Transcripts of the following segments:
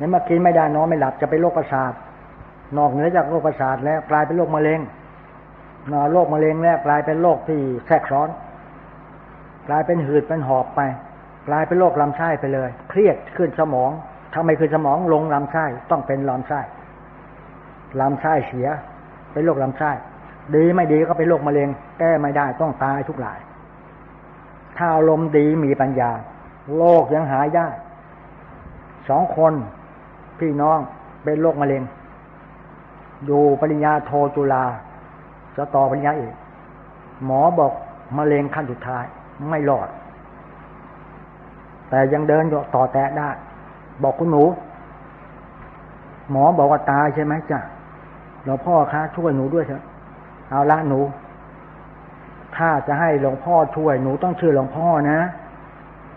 นี่ยมากินไม่ได้นอนไม่หลับจะเป็นโรคประสาท นอกเหนือจากโรคประสาทแล้วกลายเป็นโรคมะเร็งนอโรคมะเร็งแล้วกลายเป็นโรคที่แทรกซ้อน กลายเป็นหืดเป็นหอบไป กลายเป็นโรคลำไส้ไปเลย เครียดขึ้นสมองถ้าไม่ขึ้นสมองลงลำไส้ต้องเป็นลำไส้ลำไส้เสีย เป็นโรคลำไส้ดีไม่ดีก็เป็นโรคมะเร็ง แก้ไม่ได้ต้องตายทุกหลาย ถ้าอารมณ์ดีมีปัญญาโรคยังหายได้สองคน พี่น้องเป็นโรคมะเร็ง อยู่ปริญญาโทจุฬาจะต่อปริญญาเอกหมอบอกมะเร็งขั้นสุดท้ายไม่รอด แต่ยังเดินต่อแตะได้ บอกคุณหนู หมอบอกว่าตายใช่ไหมจ้ะหลวงพ่อคะช่วยหนูด้วยเถอะเอาละหนู ถ้าจะให้หลวงพ่อช่วยหนูต้องเชื่อหลวงพ่อนะ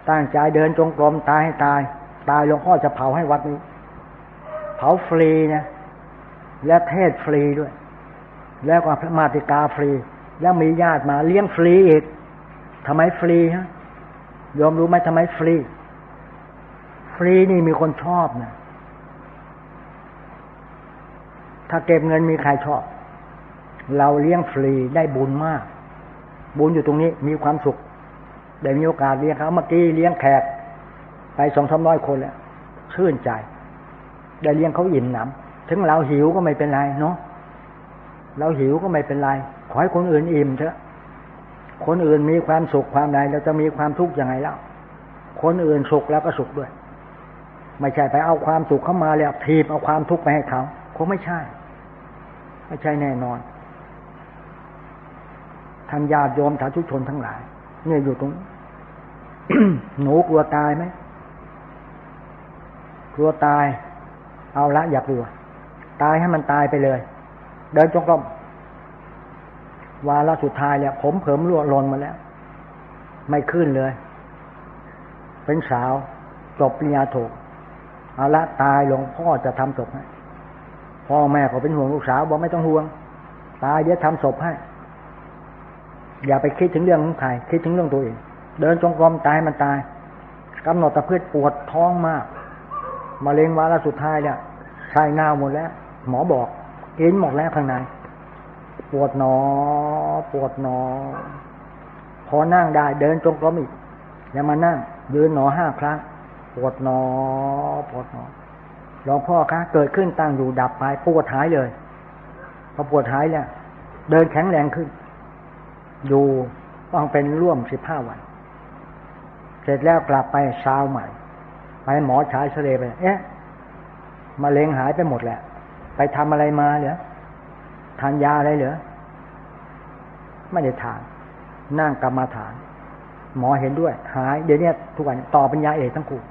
ตั้งใจเดินจงกรมตายให้ตาย ตายหลวงพ่อจะเผาให้วัดนี้ เผาฟรีนะและเทศฟรีด้วย แล้วก็พระมาติกาฟรี แล้วมีญาติมาเลี้ยงฟรีอีกทำไมฟรีฮะยอมรู้ไหมทำไมฟรี ฟรีนี่มีคนชอบนะถ้าเก็บเงินมีใครชอบ เราเลี้ยงฟรีได้บุญมาก บุญอยู่ตรงนี้มีความสุข ได้มีโอกาสเลี้ยงเขาเมื่อกี้เลี้ยงแขก ไปสองสามร้อยคนแล้วชื่นใจ ได้เลี้ยงเขาอิ่มหนำถึงเราหิวก็ไม่เป็นไรเนาะเราหิวก็ไม่เป็นไรขอให้คนอื่นอิ่มเถอะ คนอื่นมีความสุขความใดเราจะมีความทุกข์ยังไงแล้วคนอื่นสุขแล้วก็สุขด้วย ไม่ใช่ไปเอาความสุขเข้ามาแล้วทีบเอาความทุกข์ไปให้เขาคงไม่ใช่ ไม่ใช่แน่นอนท่านญาติโยมสาธุชนทั้งหลาย เนี่ยอยู่ตรงหนูกลัวตายไหมกลัวตาย เอาละอย่ากลัว ตายให้มันตายไปเลย เดินจงกรมวาระสุดท้ายเนี่ย ผมเผิมรั่วลนมาแล้ว ไม่ขึ้นเลย เป็นสาวจบปริญญาโทเอาละตายหลวงพ่อจะทำศพให้พ่อแม่ก็เป็นห่วงลูกสาวบอกไม่ต้องห่วง ตายเดี๋ยวทำศพให้ อย่าไปคิดถึงเรื่องของใครคิดถึงเรื่องตัวเอง เดินจงกรมตายมันตายกำหนดตะเพื่อปวดท้องมาก มะเร็งวาระสุดท้ายเนี่ยใส่หน้าหมดแล้ว หมอบอกกินหมดแล้วข้างใน ปวดหนอ ปวดหนอ พอนั่งได้ เดินจงกรมอีกแล้วมานั่ง ยืนหนอห้าครั้ง ปวดหนอ ปวดหนอหลวงพ่อคะเกิดขึ้นตั้งอยู่ดับไปปวดหายเลยพอปวดหายเนี่ยเดินแข็งแรงขึ้น อยู่ต้องเป็นร่วมสิบห้าวัน เสร็จแล้วกลับไปเช้าใหม่ หมอฉายเสลไปเอ๊ะมะเร็งหายไปหมดแหละ ไปทำอะไรมาเหรอทานยาอะไรเหรอไม่ได้ทาน นั่งกรรมาฐาน หมอเห็นด้วย หาย เดี๋ยวนี้ทุกวันต่อปัญญาเอกทั้งคู่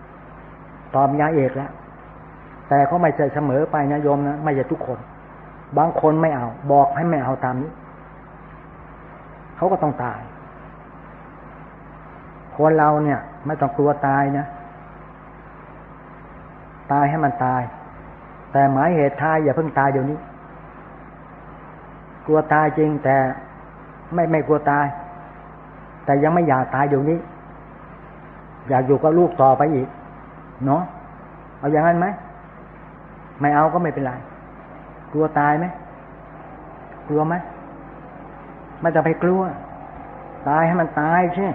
ต่อปัญญาเอกแล้วแต่เขาไม่ใช่เสมอไปนะโยมนะไม่ใช่ทุกคน บางคนไม่เอา บอกให้ไม่เอาตามนี้เขาก็ต้องตาย คนเราเนี่ย ไม่ต้องกลัวตายนะ ตายให้มันตาย แต่หมายเหตุทายอย่าเพิ่งตายเดี๋ยวนี้ กลัวตายจริงแต่ไม่ไม่กลัวตาย แต่ยังไม่อยากตายเดี๋ยวนี้ อยากอยู่กับลูกต่อไปอีก เนาะเอาอย่างนั้นไหมไม่เอาก็ไม่เป็นไร กลัวตายไหมกลัวไหมไม่จะไปกลัว ตายให้มันตายใช่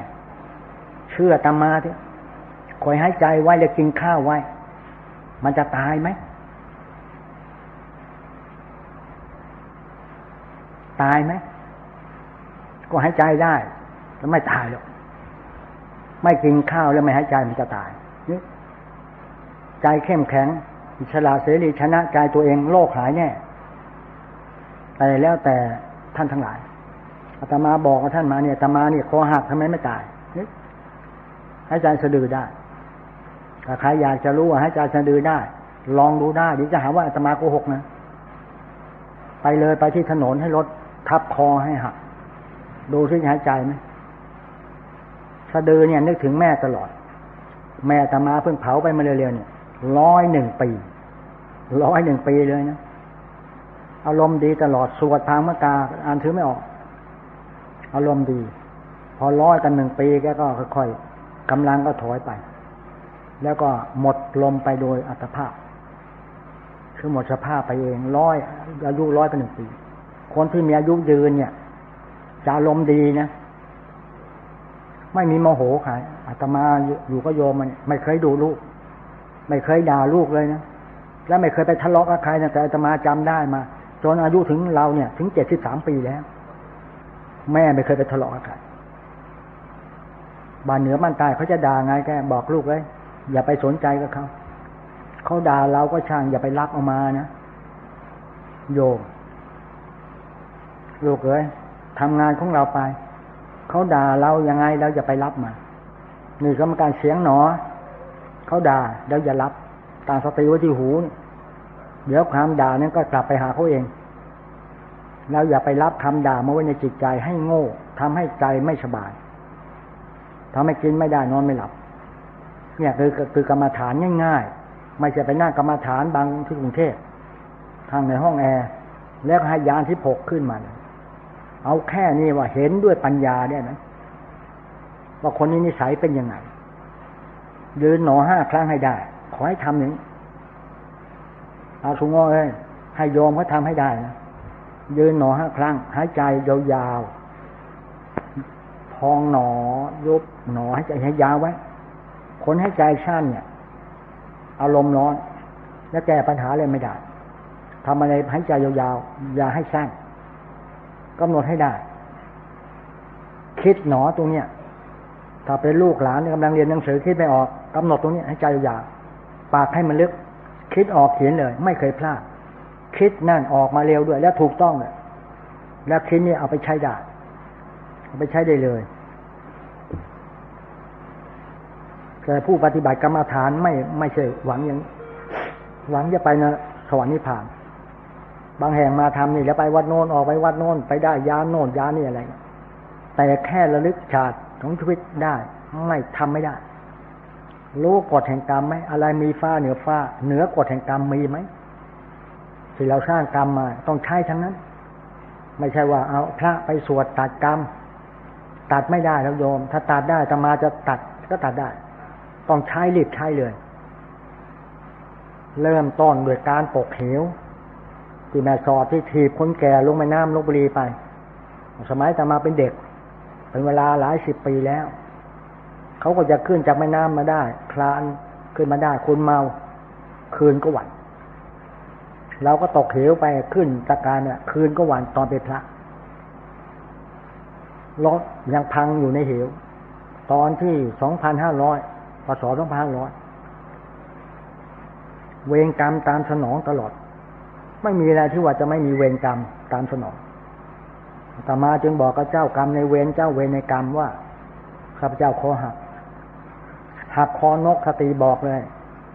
เชื่อตามมาทีคอยหายใจไว้แล้วกินข้าวไว้ มันจะตายไหม ตายไหม ก็หายใจได้แล้วไม่ตายหรอก ไม่กินข้าวแล้วไม่หายใจมันจะตาย ใจเข้มแข็ง อิสระเสรีชนะใจตัวเองโลกหายแน่แต่แล้วแต่ท่านทั้งหลายอาตมาบอกกับท่านมาเนี่ยอาตมาเนี่ยคอหักทำไมไม่ตายหายใจสะดือได้ ถ้าใครอยากจะรู้ว่าหายใจสะดือได้ ลองดูได้เดี๋ยวจะหาว่าอาตมาโกหกนะ ไปเลยไปที่ถนนให้รถทับคอให้หัก ดูที่หายใจไหมสะดือเนี่ยนึกถึงแม่ตลอด แม่ตมาเพิ่งเผาไปมาเร็วๆเนี่ยร้อยหนึ่งปีร้อยหนึ่งปีเลยนะอารมณ์ดีตลอดสวดทางมกาอ่านถือไม่ออก อารมณ์ดี พอร้อยกันหนึ่งปีแกก็ค่อยๆกำลังก็ถอยไป แล้วก็หมดลมไปโดยอัตภาพ คือหมดสภาพไปเองร้อยอายุร้อยเป็นหนึ่งปี คนที่มีอายุยืนเนี่ยจะอารมดีนะ ไม่มีโมโหใครอาตมาอยู่ก็โยมมันไม่เคยดูลูก ไม่เคยด่าลูกเลยนะและไม่เคยไปทะเลาะกับใครนะแต่อาตมาจำได้มา จนอายุถึงเราเนี่ย ถึงเจ็ดสิบสามปีแล้ว แม่ไม่เคยไปทะเลาะกับใครบ้านเหนือบ้านใต้เขาจะด่าไงแกบอกลูกเลย อย่าไปสนใจกับเขาเขาด่าเราก็ช่างอย่าไปรับเอามานะโยมลูกเอ้ยทำงานของเราไป เขาด่าเรายังไงเราอย่าไปรับมานี่กรรมการเสียงหนอเขาด่าเราอย่ารับตามสติไว้ที่หู เดี๋ยวความด่านั้นก็กลับไปหาเขาเองเราอย่าไปรับคำด่ามาไว้ในจิตใจให้โง่ทำให้ใจไม่สบายทำให้กินไม่ได้นอนไม่หลับ เนี่ยคือคือกรรมฐานง่ายๆ ไม่ใช่ไปนั่งกรรมฐานบางที่กรุงเทพทางในห้องแอร์แล้วให้ยานที่ผกขึ้นมาเอาแค่นี้ว่าเห็นด้วยปัญญาเนี่ยนะว่าคนนี้นิสัยเป็นยังไงยืนหนอห้าครั้งให้ได้ ขอให้ทำอย่างเอาสุงอเลยให้โยมเขาทาให้ได้นะยืนหนอห้าครั้งหายใจยาวๆพองหนอยุบหนอให้ใจให้ยาวไว้ คนให้ใจสั้นเนี่ย อารมณ์ร้อน แล้วแก้ปัญหาเลยไม่ได้ทำอะไรให้ใจยาวๆ อย่าให้สั้นกำหนดให้ได้ คิดหนอตรงเนี้ยถ้าเป็นลูกหลานกำลังเรียนหนังสือคิดไม่ออกกำหนดตรงนี้ให้ใจยาวปากให้มันลึก คิดออกเขียนเลย ไม่เคยพลาด คิดนั่นออกมาเร็วด้วย แล้วถูกต้องเลยแล้วคิดนี่เอาไปใช้ได้เอาไปใช้ได้เลย แต่ผู้ปฏิบัติกรรมฐานไม่ไม่ใช่หวังอย่างหวังจะไปนะสวรรค์นิพพาน บางแห่งมาทำนี่แล้วไปวัดโน้นออกไปวัดโน้นไปได้ยานโน้นยานนี่อะไร แต่แค่ระลึกชาติของชีวิตได้ ไม่ทำไม่ได้ รู้กฎแห่งกรรมไหมอะไรมีฟ้าเหนือฟ้า เหนือกฎแห่งกรรมมีไหมที่เราสร้างกรรมมา ต้องใช้ทั้งนั้น ไม่ใช่ว่าเอาพระไปสวดตัดกรรม ตัดไม่ได้แล้วโยม ถ้าตัดได้ธรรมาจะตัดก็ตัดได้ ต้องใช้รีบใช้เลย เริ่มต้นโดยการปกเหวที่แม่สอดที่ถีบคนแก่ลงแม่น้ำลบบุรีไป สมัยแต่มาเป็นเด็ก เป็นเวลาหลายสิบปีแล้ว เขาก็จะขึ้นจากแม่น้ำมาได้ คลานขึ้นมาได้คุณเมา คืนก็หวั่นเราก็ตกเหวไปขึ้นตะการเนี่ยคืนก็หวันตอนเป็นพระรถยังพังอยู่ในเหว ตอนที่สองพันห้าร้อย พศสองพันห้าร้อยเวงกรรมตามสนองตลอด ไม่มีอะไรที่ว่าจะไม่มีเวรกรรมตามสนองตมาจึงบอกกับเจ้ากรรมในเวรเจ้าเวรในกรรมว่าข้าพเจ้าคอหักหักคอนกคติบอกเลย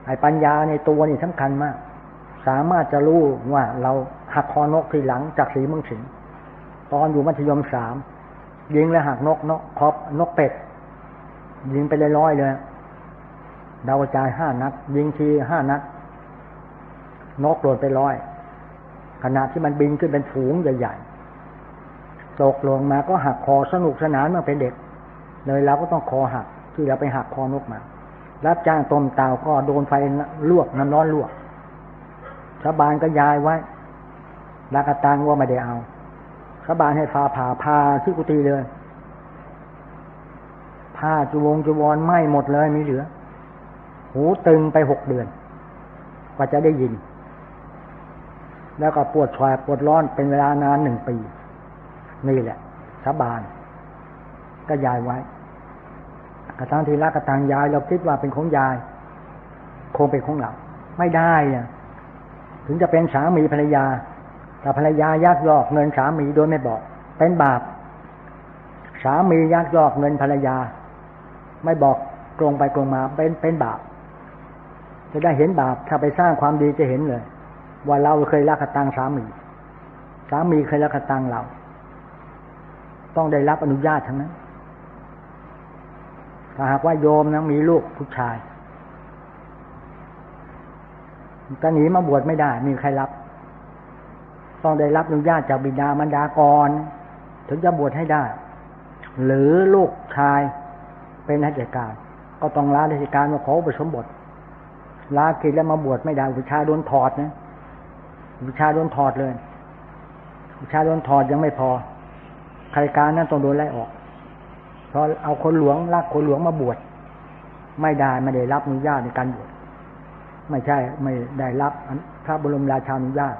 ไอ้ปัญญาในตัวนี่สำคัญมาก สามารถจะรู้ว่าเราหักคอนกทีหลังจากสีมึงสิงตอนอยู่มัธยมสามยิงแล้วหักนกนกครอบนกเป็ดยิงไปเลยร้อยเลย ดาวกระจายห้านัดยิงทีห้านัดนกโดนไปร้อย ขณะที่มันบินขึ้นเป็นฝูงใหญ่ๆตกลงมาก็หักคอสนุกสนานเมื่อเป็นเด็ก เลยเราก็ต้องคอหัก ที่เราไปหักคอนกมา รับจ้างต้มเตาก็โดนไฟลวกน้ำร้อนลวกชาวบ้านก็ย้ายไว้รักตังว่าไม่ได้เอาชาวบ้านให้ฟ้าผ่าพาที่กุฏิเลยผ้าจุวงจุวรไหม้หมดเลยมีเหลือ หูตึงไปหกเดือนกว่าจะได้ยิน แล้วก็ปวดแสบปวดร้อนเป็นเวลานานหนึ่งปี นี่แหละสาบาน ก็ยายไว้กระทั่งทีละกระตังยายเราคิดว่าเป็นของยาย คงเป็นของเราไม่ได้อะถึงจะเป็นสามีภรรยา แต่ภรรยายักยอกเงินสามีโดยไม่บอก เป็นบาป สามียักยอกเงินภรรยา ไม่บอกตรงไปตรงมาเป็นเป็นบาป จะได้เห็นบาป ถ้าไปสร้างความดีจะเห็นเลย ว่าเราเคยรักตังสามี สามีเคยรักตังเรา ต้องได้รับอนุญาตทั้งนั้น ถ้าหากว่าโยมนะมีลูกผู้ชายจะหนีมาบวชไม่ได้ มีใครรับ ต้องได้รับอนุญาตจากบิดามารดาก่อนถึงจะบวชให้ได้ หรือลูกชายเป็นราชการ ก็ต้องลาราชการมาขออุปสมบท ลากิจแล้วมาบวชไม่ได้ผู้ชายโดนถอดนะวิชาโดนถอดเลยวิชาโดนถอดยังไม่พอใครการนั้นต้องโดนไล่ออกเพราะเอาคนหลวงรักคนหลวงมาบวชไม่ได้ไม่ได้รับอนุญาตในการบวชไม่ใช่ ไม่ได้รับพระบรมราชานุญาต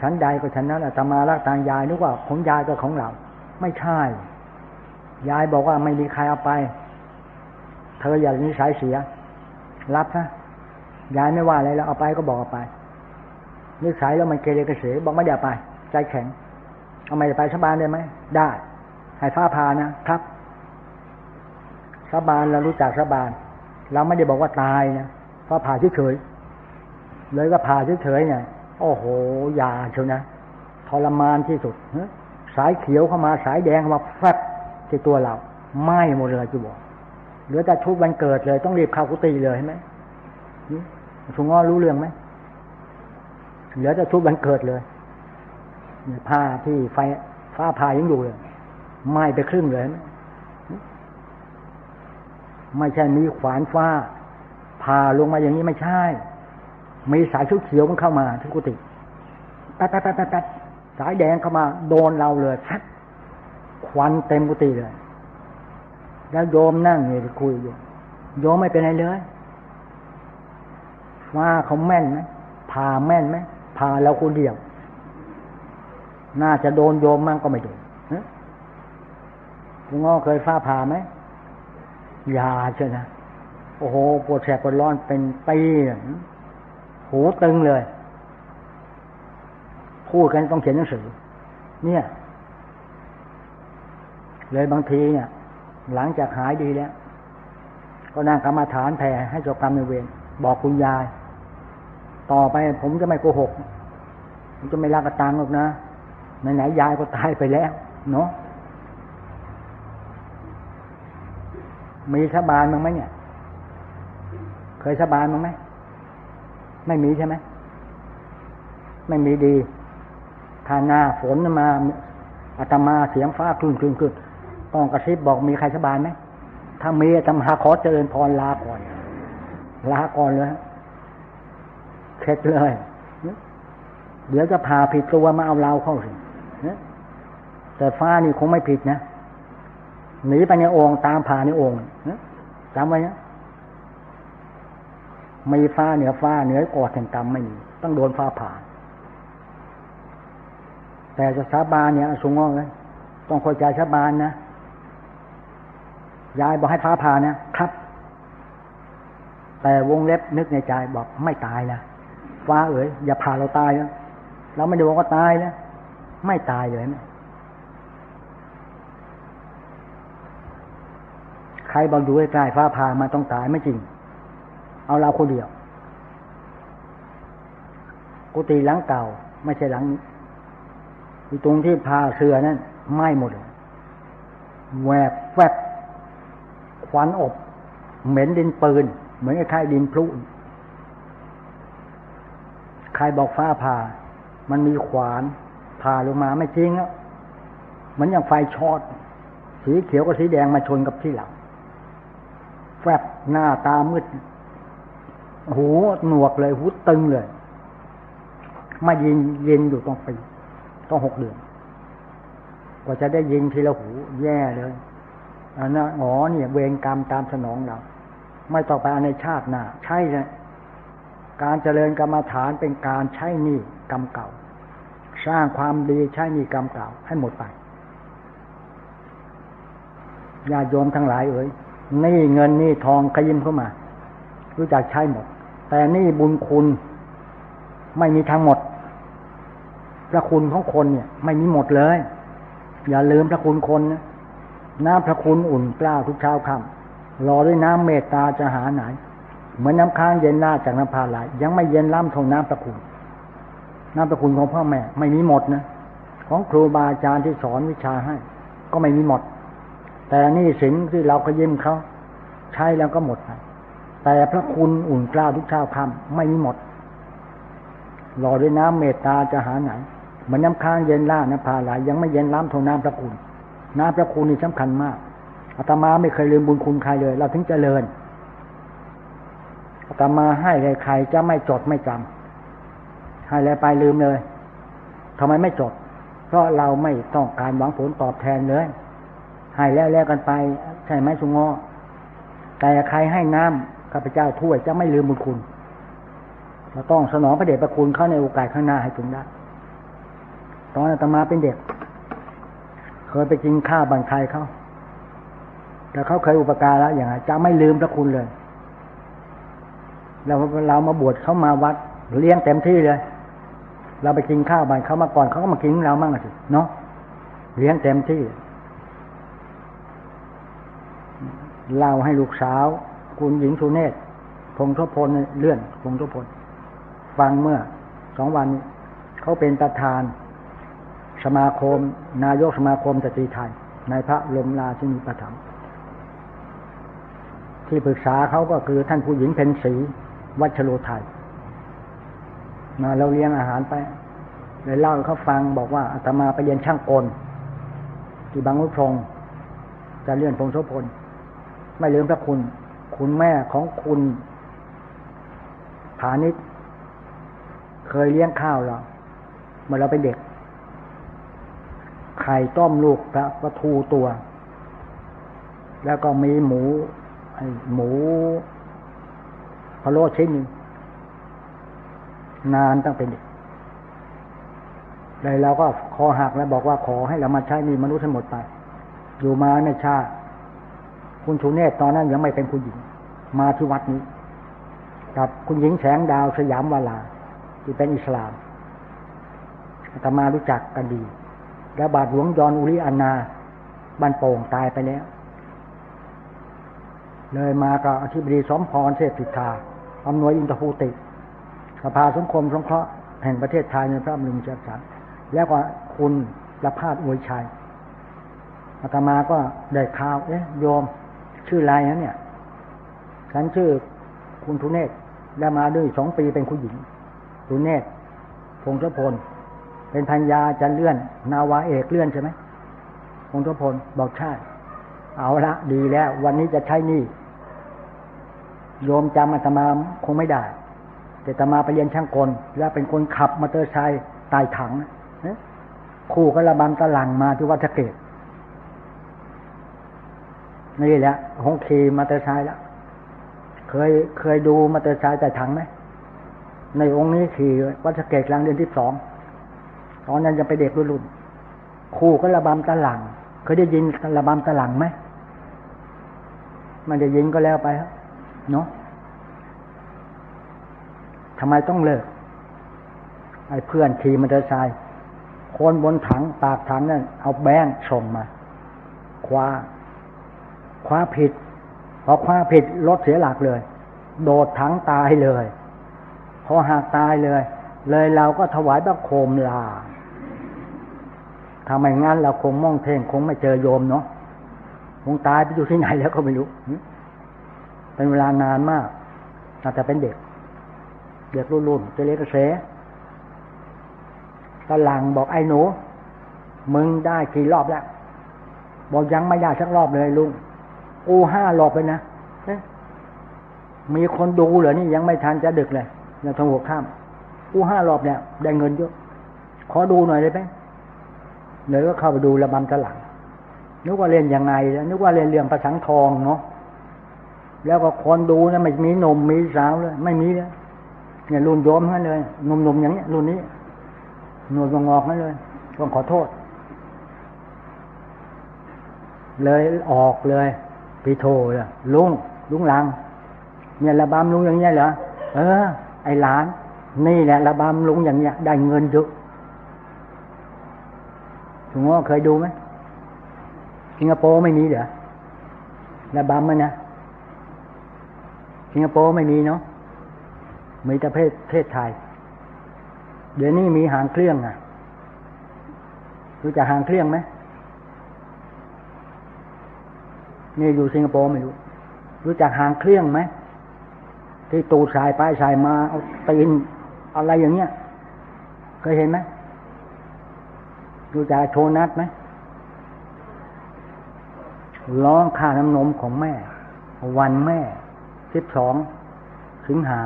ฉันใดก็ฉันนั้นอาตมารักทางยายนึกว่าของยายก็ของเรา ไม่ใช่ ยายบอกว่าไม่มีใครเอาไป เธออย่านิสัยเสีย รับนะยายไม่ว่าอะไรแล้วเอาไปก็บอกเอาไปนิสัยแล้วมันเกเรกระเสบอกไม่ได้ไป ใจแข็งเอาไม่ไปสบานได้ไหมได้ให้ฟ้าพานะครับสบานเรารู้จักสบาน เราไม่ได้บอกว่าตายนะฟ้าผ่าเฉยๆเลยก็ผ่าเฉยๆไงโอ้โหยาเชียวนะทรมานที่สุดสายเขียวเข้ามาสายแดงเข้ามาแฟบที่ตัวเราไหม้หมดเลยจะบอก เหลือแต่ชุดวันเกิดเลย ต้องรีบเข้ากุฏิเลยใช่ไหมชุงอ้อรู้เรื่องไหมเหลือแต่ชุดวันเกิดเลยผ้าที่ไฟฟ้าผ่ายังอยู่เลยไหม้ไปครึ่งเลยไหมไม่ใช่มีขวานฟ้าผ่าลงมาอย่างนี้ไม่ใช่ มีสายชุดเขียวมันเข้ามาที่กุฏิแป๊ดแป๊ดแป๊ดแป๊ดสายแดงเข้ามา โดนเราเลยแฟควันเต็มกุฏิเลย แล้วโยมนั่งอยู่คุยอยู่ โยมไม่เป็นไรเลยว่าเขาแม่นไหมผ่าแม่นไหมผ่าเราคนเดียว น่าจะโดนโยมมั่งก็ไม่โดนคุณง้อเคยฟ้าผ่าไหมยาใช่นะโอ้โหปวดแสบปวดร้อนเป็นปีหูตึงเลย พูดกันต้องเขียนหนังสือ เนี่ย เลยบางทีเนี่ย หลังจากหายดีแล้ว ก็นั่งกรรมาฐานแผ่ให้จบกรรมในเวรบอกคุณยาย ต่อไปผมจะไม่โกหก ผมจะไม่รักกระตังหรอกนะไหนๆยายก็ตายไปแล้วเนาะมีสบานมั้งไหมเนี่ย เคยสบานมั้งไหมไม่มีใช่ไหมไม่มีดีทานาฝนมาอาตมาเสียงฟ้าคลื่นคลื่นคลื่น้องกระซิบบอกมีใครสบานไหมถ้ามีอาตมาขอเจริญพรลาก่อนลาก่อนเลยเข็ดเลย เดี๋ยวจะพาผิดตัวมาเอาเราเข้าสิแต่ฟ้านี่คงไม่ผิดนะหนีไปในองค์ตามผ่าในองค์จำไว้นะมีฟ้าเหนือฟ้าเหนือกอดแห่งกรรมไม่มีต้องโดนฟ้าผ่าแต่จะสาบานเนี่ยสูงงอกเลยต้องคอยใจสาบานนะ ยายบอกให้ฟ้าผ่านะครับ แต่วงเล็บนึกในใจบอกไม่ตายนะฟ้าเอ๋ยอย่าผ่าเราตายนะเราไม่ได้บอกว่าตายนะไม่ตายเลยนะใครบอกอยู่ใกล้ฟ้าผ่ามาต้องตายไม่จริง เอาเราคนเดียวกุฏิหลังเก่า ไม่ใช่หลังนี้ตรงที่พาเสือนั่นไหม้หมดเลยแหวกแฟบ ควันอบ เหม็นดินปืน เหมือนกับใครดินพลุใครบอกฟ้าผ่า มันมีขวานผ่าลงมาไม่จริงอะมันอย่างไฟช็อตสีเขียวกับสีแดงมาชนกับที่หลังแฟบหน้าตามืดหูหนวกเลย หูตึงเลย มายินเย็นอยู่ต้องปีต้องหกเดือนกว่าจะได้ยินทีละหู แย่เลย อันนั้นอ๋อเนี่ยเวรกรรมตามสนองเรา ไม่ต่อไปในชาติหน้าใช่เลยการเจริญกรรมฐานเป็นการใช้นี้กรรมเก่า สร้างความดีใช้นี้กรรมเก่า ให้หมดไปญาโยมทั้งหลายเอ๋ยนี่เงินนี่ทองขยิมเข้ามา รู้จักใช้หมด แต่นี่บุญคุณ ไม่มีทั้งหมด พระคุณของคนเนี่ย ไม่มีหมดเลย อย่าลืมพระคุณคนนะ น้ำพระคุณอุ่นกล้าวทุกเช้าค่ำรอด้วยน้ำเมตตาจะหาไหน เหมือนน้ำค้างเย็นหน้าจากน้ำพาไหลยังไม่เย็นล้ำทงน้ำพระคุณ น้ำพระคุณของพ่อแม่ ไม่มีหมดนะ ของครูบาอาจารย์ที่สอนวิชาให้ ก็ไม่มีหมด แต่นี่สินที่เราก็ยิ้มเขาใช้แล้วก็หมดไปแต่พระคุณอุ่นกล้าวทุกเช้าค่ำไม่มีหมดรอด้วยน้ำเมตตาจะหาไหนเหมันน้ำค้างเย็นล่าน้ำพาไหลยังไม่เย็นล้ำทงน้ำพระคุณ น้ำพระคุณนี่สำคัญมากอาตมาไม่เคยลืมบุญคุณใครเลย เราถึงเจริญอาตมาให้ใครจะไม่จดไม่จให้แล้วไปลืมเลยทำไมไม่จด เพราะเราไม่ต้องการหวังผลตอบแทนเลยให้แล้วแล้วกันไป ใช่ไหมสุงงอแต่ใครให้น้ำข้าพเจ้าถ้วยจะไม่ลืมบุญคุณเราต้องสนองพระเดชพระคุณเข้าในโอกาสข้างหน้าให้ถึงได้ตอนอาตมาเป็นเด็ก ยไปกินข้าวบันใครเขาแต่เขาเคยอุปการะอย่างไรจะไม่ลืมพระคุณเลยเราเรามาบวชเขามาวัดเลี้ยงเต็มที่เลย เราไปกินข้าวบ้านเขามาก่อนเขาก็มากินเรามั่งสิเนาะเลี้ยงเต็มที่เล่าให้ลูกสาว คุณหญิงสุเนศพงทพลเลื่อนพงทพลฟังเมื่อสองวันเขาเป็นประธาน สมาคม นายกสมาคมสตรีไทย ในพระลมราชินีประถมที่ปรึกษาเขาก็คือท่านผู้หญิงเพนสีวัชโรไทยมาเราเลี้ยงอาหารไปเลยเล่าเขาฟังบอกว่าอาตมาไปเรียนช่างกลที่บางวุฒงจะเลื่อนพงโสพล ไม่ลืมพระคุณ คุณแม่ของคุณฐานิชเคยเลี้ยงข้าวเราเมื่อเราเป็นเด็ก ไข่ต้มลูกพระประทูตัว แล้วก็มีหมูหมูพะโล้ชิ้นหนึ่งนานตั้งเป็นเด็กเลยเราก็คอหักแล้วบอกว่าขอให้เรามาใช้นี่มนุษย์ทั้งหมดไป อยู่มาในชาคุณชูเนตตอนนั้นยังไม่เป็นผู้หญิง มาที่วัดนี้ กับคุณหญิงแสงดาวสยามวาลา ที่เป็นอิสลามอาตมารู้จักกันดี แล้วบาทหลวงยอนอุริอานาบันโป่งตายไปแล้ว เลยมากับอธิบดีสมพรเทพสิทธาอำนวยอินทภูติ สภาสังคมสงเคราะห์แห่งประเทศไทยในพระบรมเจ้าชาแล้วก็คุณประพาสอวยชัยอาตมาก็ได้ข่าวเอ๊ะโยมชื่ออะไรนะเนี่ย ฉันชื่อคุณทุเนศได้มาด้วยสองปีเป็นคุณหญิงทุเนศพงศพล เป็นพัญญาจันเลื่อน นาวาเอกเลื่อนใช่ไหมพงศพลบอกใช่เอาละดีแล้ว วันนี้จะใช้นี่โยมจำอาตมาคงไม่ได้ แต่อาตมาไปเรียนช่างกล แล้วเป็นคนขับมอเตอร์ไซค์ตายถังคู่ก็ระบำตะลังมาที่วัดสเกดนี่แหละหงคีมอเตอร์ไซค์แล้วเคยเคยดูมอเตอร์ไซค์แต่ถังไหมในองค์นี้ขี่วัดสเกดกลางเดือนที่สอง ตอนนั้นยังไปเด็กรุ่นครูก็ระบำตะหลังเคยได้ยินระบำตะหลังไหมมันจะยิงก็แล้วไปเนาะทำไมต้องเลิก ไอ้เพื่อนขี่มอเตอร์ไซค์คนบนถังปากถังนั่นเอาแบงส่งมา คว้า คว้าผิด พอคว้าผิดรถเสียหลักเลย โดดถังตายเลย พอหากตายเลย เลยเราก็ถวายบังคมลา ทำไมงั้นเราคงม่องเท่งคงไม่เจอโยมเนาะคงตายไปอยู่ที่ไหนแล้วก็ไม่รู้ เป็นเวลานานมากอาจจะเป็นเด็ก เด็กรุ่นๆจะเล็กกเสกหลังบอกไอ้หนู มึงได้กี่รอบแล้ว บอกยังไม่ได้สักรอบเลยลุงกูห้ารอบเลยนะ มีคนดูเหรอนี่ยังไม่ทันจะดึกเลยยังทงหัวข้ามกูห้ารอบเนี่ยได้เงินเยอะ ขอดูหน่อยได้ไหม เลยก็เข้าไปดูระบำตะหลังนึกว่าเรียนยังไงแล้วนึกว่าเรียนเรื่องประสังทองเนาะแล้วก็คนดูนะไม่มีนมมีสาวเลยไม่มีเลยเนี่ยรุ่นโยมนั่นเลยนมนมอย่างเนี้ยรุ่นนี้หนวดงอกนั่นเลยต้องขอโทษ เลยออกเลยพีโทเลยลุงลุงลัง เนี่ยระบำลุงอย่างเงี้ยเหรอเออ ไอหลาน นี่แหละระบำลุงอย่างเงี้ยได้เงินเยอะ ถุงงอเคยดูไหมสิงคโปร์ไม่มีเหรอระบำมันนะสิงคโปร์ไม่มีเนาะมีแต่เพศเพศไทย เดี๋ยวนี้มีหางเครื่องอะรู้จักหางเครื่องไหมนี่อยู่สิงคโปร์ไม่รู้ รู้จักหางเครื่องไหมที่ตูดสายไปสายมาเอาตีนอะไรอย่างเงี้ยเคยเห็นไหม รู้จักโทนัทไหมร้องค่าน้ำนมของแม่ วันแม่สิบสองสิงหา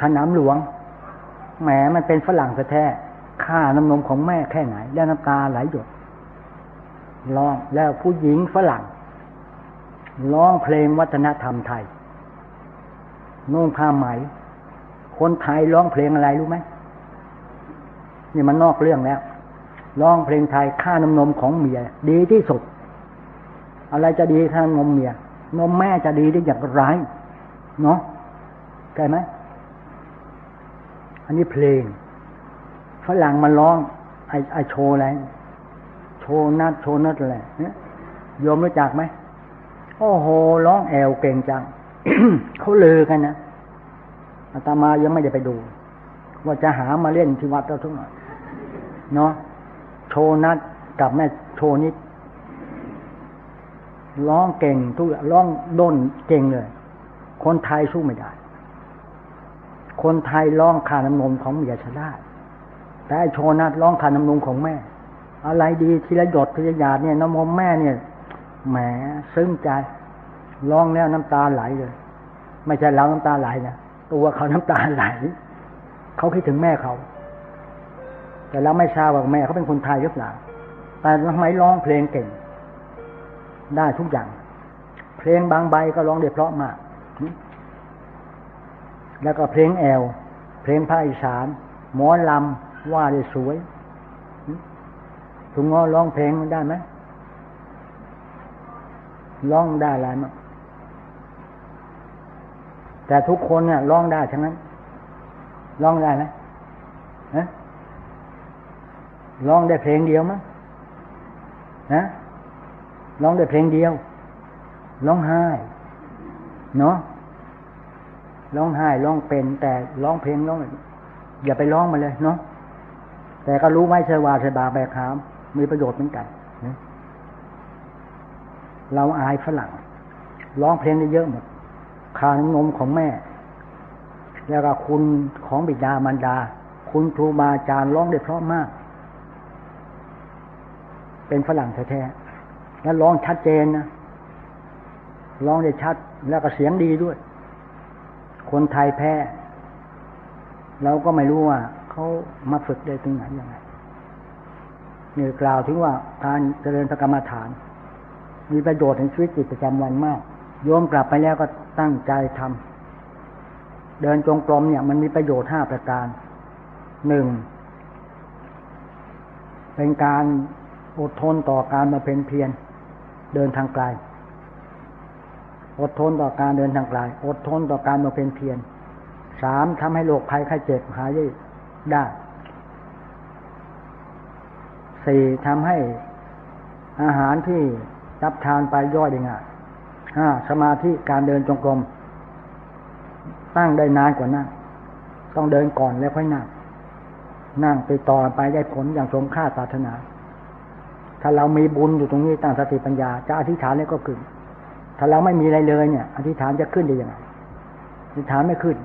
สนามหลวงแหมมันเป็นฝรั่งแท้ค่าน้ำนมของแม่แค่ไหน แล้วน้ำตาไหลหยดร้องแล้วผู้หญิงฝรั่งร้องเพลงวัฒนธรรมไทยนุ่งผ้าไหม คนไทยร้องเพลงอะไรรู้ไหม นี่มันนอกเรื่องแล้วร้องเพลงไทยค่าน้ำนมของเมีย ดีที่สุด อะไรจะดีค่านมเมีย นมแม่จะดีได้อย่างไรเนาะใช่ไหมอันนี้เพลงฝรั่งมันร้องไอไอโชว์อะไรโชว์นัดโชว์นัดอะไรยยมรู้จักไหมโอ้โหร้องแอวเก่งจังเขาเลือกันนะอาตมายังไม่ได้ไปดู ว่าจะหามาเล่นที่วัดเราทุกหน่อย เนาะโชนัดกับแม่โชนิดร้องเก่งทุกร้องด้นเก่งเลย คนไทยสู้ไม่ได้ คนไทยร้องคาน้ำนมของเมียชได้แต่โชนัดร้องคาน้ำนมของแม่ อะไรดีทีละหยดทีละหยาดเนี่ยน้ำนมแม่เนี่ยแหมซึ้งใจร้องแล้วน้ำตาไหลเลย ไม่ใช่เราน้ำตาไหลนะตัวเขาน้ำตาไหล เขาคิดถึงแม่เขา แต่เราไม่ทราบว่าแม่เขาเป็นคนไทยหรือเปล่าแต่ทำไมร้องเพลงเก่ง ได้ทุกอย่าง เพลงบางใบก็ร้องได้เพราะมาก แล้วก็เพลงแอล เพลงภาคอีสาน หมอลำว่าได้สวยถุงงอร้องเพลงได้ไหมร้องได้หลายมากแต่ทุกคนเนี่ยร้องได้ทั้งนั้นร้องได้ไหมฮะ ร้องได้เพลงเดียวมั้งนะร้องได้เพลงเดียวร้องไห้เนาะร้องไห้ร้องเป็นแต่ร้องเพลงร้องอย่าไปร้องมาเลยเนาะแต่ก็รู้ไว้เชวาเชบาแบกขาม มีประโยชน์เหมือนกันเราอายฝรั่งร้องเพลงได้เยอะหมดคานนมของแม่ แล้วก็คุณของบิดามารดา คุณครูบาอาจารย์ร้องได้เพราะมาก เป็นฝรั่งแท้ๆแล้วร้องชัดเจนนะร้องได้ชัดแล้วก็เสียงดีด้วย คนไทยแพ้เราก็ไม่รู้ว่าเขามาฝึกได้ตรงไหนยังไงนี่กล่าวถึงว่าการเจริญพระกรรมฐาน มีประโยชน์ในชีวิตจิตประจำวันมาก โยมกลับไปแล้วก็ตั้งใจทำเดินจงกรมเนี่ย มันมีประโยชน์ห้าประการหนึ่งเป็นการ อดทนต่อการมาเป็นเพียรเดินทางไกล อดทนต่อการเดินทางไกล อดทนต่อการมาเป็นเพียรสามทำให้โรคภัยไข้เจ็บหายได้สี่ทำให้อาหารที่รับทานไปย่อยได้ง่ายห้าสมาธิการเดินจงกรมตั้งได้นานกว่านั่งต้องเดินก่อนแล้วค่อยนั่ง นั่งไปต่อไปได้ผลอย่างสมค่าศาสนา ถ้าเรามีบุญอยู่ตรงนี้ตั้งสติปัญญา จะอธิษฐานแล้วก็ขึ้น ถ้าเราไม่มีอะไรเลยเนี่ย อธิษฐานจะขึ้นได้ยังไงอธิษฐานไม่ขึ้น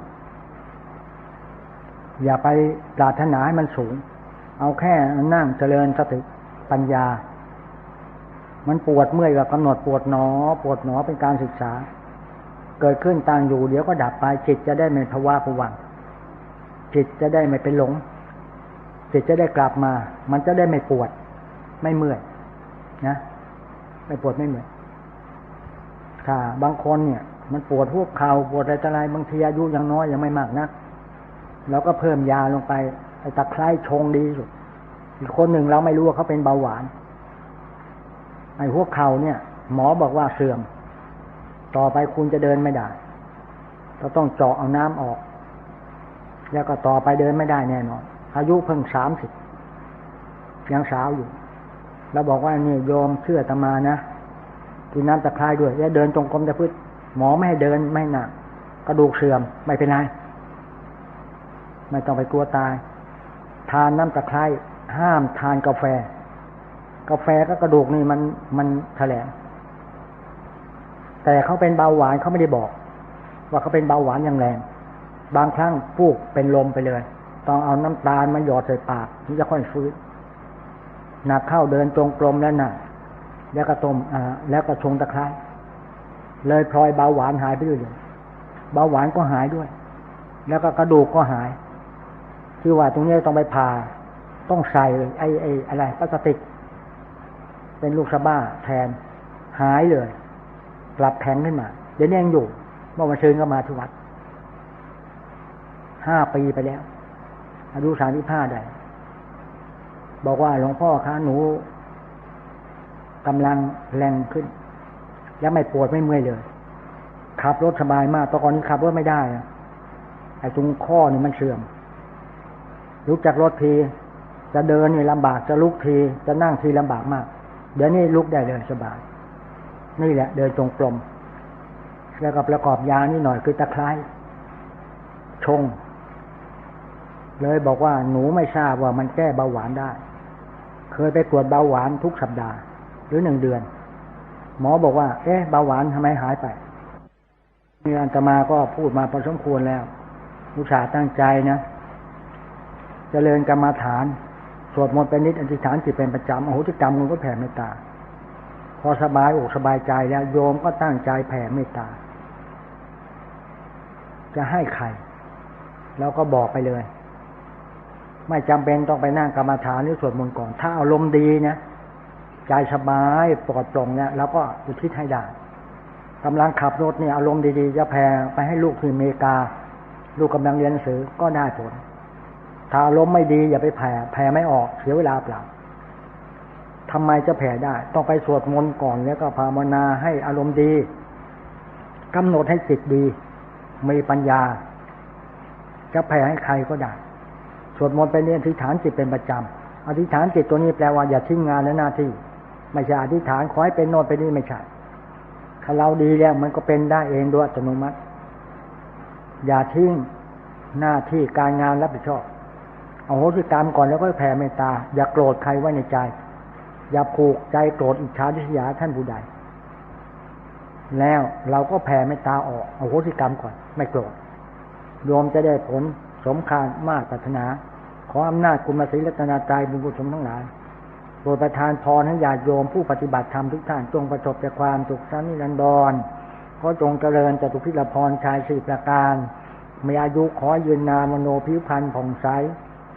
อย่าไปปรารถนาให้มันสูง เอาแค่นั่งเจริญสติปัญญา มันปวดเมื่อยกับกำหนดปวดหนอ ปวดหนอเป็นการศึกษา เกิดขึ้นต่างอยู่เดี๋ยวก็ดับไปจิตจะได้ไม่ภาวะผวังจิตจะได้ไม่เป็นหลงจิตจะได้กลับมา มันจะได้ไม่ปวด ไม่เมื่อย นะไม่ปวดไม่เมื่อยค่ะ บางคนเนี่ย มันปวดพวกเข่าปวดอะไรต่ออะไรบางทีอายุยังน้อยยังไม่มากนักเราก็เพิ่มยาลงไปไอ้ตะไคร้ชงดีสุดอีกคนหนึ่งเราไม่รู้ว่าเขาเป็นเบาหวานไอ้หัวเข่าเนี่ย หมอบอกว่าเสื่อม ต่อไปคุณจะเดินไม่ได้เราต้องเจาะเอาน้ำออก แล้วก็ต่อไปเดินไม่ได้แน่นอนอายุเพิ่งสามสิบยังสาวอยู่ เราบอกว่านี่ยอมเชื่อตมานะกินน้ำตะไคร้ด้วยแล้วเดินจงกรมจะพืชหมอไม่ให้เดินไม่หนักกระดูกเสื่อมไม่เป็นไรไม่ต้องไปกลัวตาย ทานน้ำตะไคร้ห้ามทานกาแฟ กาแฟก็กระดูกนี่มันมันแถลงแต่เขาเป็นเบาหวานเขาไม่ได้บอก ว่าเขาเป็นเบาหวานอย่างแรง บางครั้งพูกเป็นลมไปเลย ต้องเอาน้ำตาลมาหยอดใส่ปากถึงจะค่อยฟื้น หนักเข้าเดินจงกรมแล้วน่ะแล้วก็ต้มอ่าแล้วก็ชงตะไคร้เลยพลอยเบาหวานหายไปด้วยเบาหวานก็หายด้วย แล้วก็กระดูกก็หายที่ว่าตรงนี้ต้องไปผ่าต้องใส่ไอ้ไอ้อะไรพลาสติก เป็นลูกสะบ้าแทนหายเลย กลับแข็งขึ้นมา เดี๋ยวนี้ยังอยู่เมื่อวันซืนก็มาที่วัดห้าปีไปแล้ว อายุสามสิบห้าได้ บอกว่าหลวงพ่อคะหนูกำลังแรงขึ้น แล้วไม่ปวดไม่เมื่อยเลยขับรถสบายมากตอนก่อนนี้ขับรถไม่ได้อะไอ้ตรงข้อนี่มันเสื่อมลุกจากรถที จะเดินนี่ลำบากจะลุกที จะนั่งทีลำบากมาก เดี๋ยวนี้ลุกได้เลยสบาย นี่แหละ เดินจงกรมแล้วก็ประกอบยานี่หน่อยคือตะไคร้ชง เลยบอกว่าหนูไม่ทราบว่ามันแก้เบาหวานได้ เคยไปตรวจเบาหวานทุกสัปดาห์ หรือหนึ่งเดือน หมอบอกว่า เอ๊ะเบาหวานทำไมหายไปนี่อันตมาก็พูดมาพอสมควรแล้วลูกสาตั้งใจนะเจริญกรรมาฐาน สวดมนต์เป็นนิดอธิษฐานจิตเป็นประจำโอ้โหจิกรรมมันก็แผ่เมตตา พอสบายอกสบายใจแล้ว โยมก็ตั้งใจแผ่เมตตา จะให้ใคร แล้วก็บอกไปเลย ไม่จำเป็นต้องไปนั่งกรรมฐานหรือสวดมนต์ก่อน ถ้าอารมณ์ดีนะใจสบายปลอดโปร่งเนี่ยแล้วก็อุทิศให้ได้กำลังขับรถเนี่ยอารมณ์ดีๆจะแผ่ไปให้ลูกที่อเมริกา ลูกกำลังเรียนหนังสือก็ได้ผล ถ้าอารมณ์ไม่ดีอย่าไปแผ่แผ่ไม่ออกเสียเวลาเปล่าทำไมจะแผ่ได้ ต้องไปสวดมนต์ก่อนแล้วก็ภาวนาให้อารมณ์ดีกำหนดให้จิตดี มีปัญญา จะแผ่ให้ใครก็ได้ สวดมนต์ไปเนี่ยอธิษฐานจิตเป็นประจำอธิษฐานจิตตัวนี้แปลว่าอย่าทิ้งงานและหน้าที่ ไม่ใช่อธิษฐานขอให้เป็นโน่นเป็นนี่ไม่ใช่ถ้าเราดีแล้วมันก็เป็นได้เองโดยอัตโนมัติ อย่าทิ้งหน้าที่การงานรับผิดชอบเอาโหสิกรรมก่อนแล้วก็แผ่เมตตา อย่าโกรธใครไว้ในใจ อย่าผูกใจโกรธอิจฉาทิษยาท่านผู้ใด แล้วเราก็แผ่เมตตาออกเอาโหสิกรรมก่อน ไม่โกรธโยมจะได้ผลสมคารมากปรารถนา ขออำนาจคุณมาศีรัตนาใจบุญกุศลทั้งหลายโปรดประทานพรให้ญาติโยมผู้ปฏิบัติธรรมทุกท่านจงประสบแต่ความสุขสันนิรันดรขอจงเจริญจตุพิรพรชายสี่ประการมีอายุขอยืนนามโนผิวพรรณผ่องใส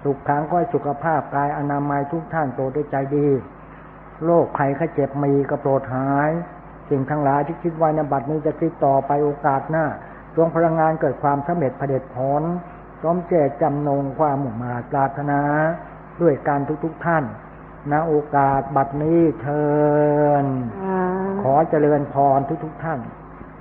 สุขขังก็สุขภาพกายอนามัยทุกท่านโปรดได้ใจดีโรคภัยข้าเจ็บมีก็โปรดหาย สิ่งทั้งหลายที่คิดไว้ในบัดนี้จะคิดต่อไปโอกาสหน้าจงพลังงานเกิดความสำเร็จผด็จผล สมเจตจำนงความมุ่งมาปรารถนา ด้วยการทุกๆทท่านณโอกาสบัดนี้เทินขอเจริญพรทุกๆทท่าน